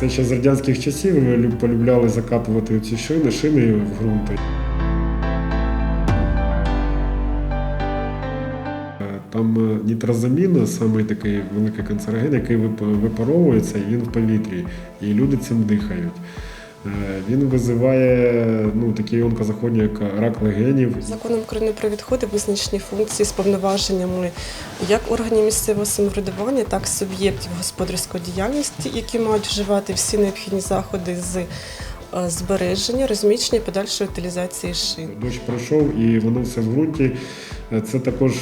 Це ще з радянських часів ми полюбляли закапувати ці шини, шини в ґрунт. Е, Там нітрозамін, самий такий великий канцероген, який випаровується, і він в повітрі, і люди цим дихають. Е, Він визиває ну, такі онкозахворювання, як рак легенів. Законом України про відходи визначені функції з повноваженнями як органів місцевого самоврядування, так і суб'єктів господарської діяльності, які мають вживати всі необхідні заходи з е, збереження, розміщення і подальшої утилізації шин. Дощ пройшов і воно все в ґрунті. Е, Це також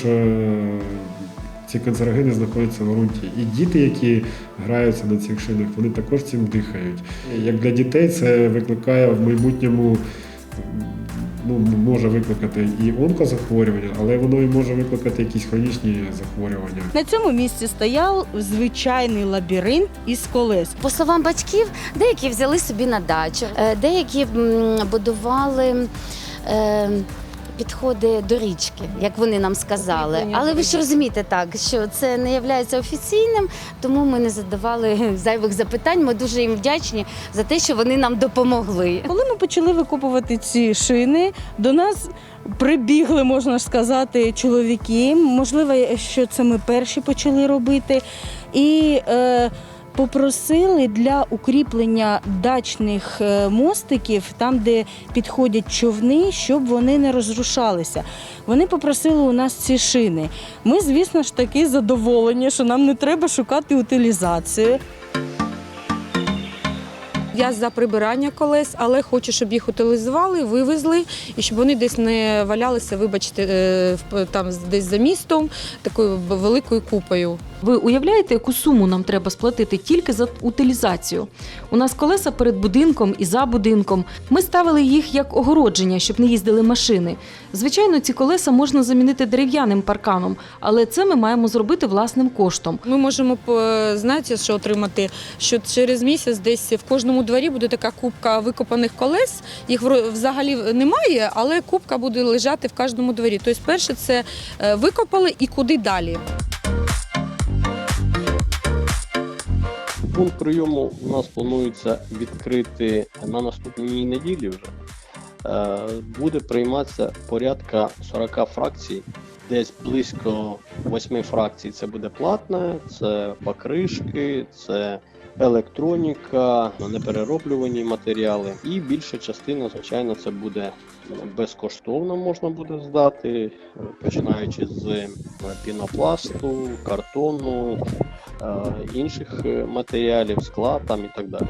ці канцерогени знаходяться в ґрунті. І діти, які граються на цих шинах, вони також цим дихають. Як для дітей це викликає в майбутньому. Ну, може викликати і онкозахворювання, але воно і може викликати якісь хронічні захворювання. На цьому місці стояв звичайний лабіринт із колес. По словам батьків, деякі взяли собі на дачу, е, деякі будували. е, Підходи до річки, як вони нам сказали. Але ви ж розумієте так, що це не є офіційним, тому ми не задавали зайвих запитань. Ми дуже їм вдячні за те, що вони нам допомогли. Коли ми почали викопувати ці шини, до нас прибігли, можна ж сказати, чоловіки. Можливо, що це ми перші почали робити. І е, попросили для укріплення дачних е, мостиків, там, де підходять човни, щоб вони не розрушалися. Вони попросили у нас ці шини. Ми, звісно ж таки, задоволені, що нам не треба шукати утилізацію. Я за прибирання колес, але хочу, щоб їх утилізували, вивезли і щоб вони десь не валялися, вибачте, е, там десь за містом такою великою купою. Ви уявляєте, яку суму нам треба сплатити тільки за утилізацію? У нас колеса перед будинком і за будинком. Ми ставили їх як огородження, щоб не їздили машини. Звичайно, ці колеса можна замінити дерев'яним парканом, але це ми маємо зробити власним коштом. Ми можемо знаєте, що отримати, що через місяць десь в кожному дворі буде така купка викопаних колес. Їх взагалі немає, але купка буде лежати в кожному дворі. Тобто, перше, це е, викопали і куди далі. Пункт прийому у нас планується відкрити на наступній неділі вже. Е, Буде прийматися порядка 40 фракцій, десь близько 8 фракцій це буде платне, це покришки, це електроніка, неперероблювані матеріали. І більша частина, звичайно, це буде безкоштовно можна буде здати, починаючи з е, пінопласту, картону, е, інших е, матеріалів, скла там і так далі.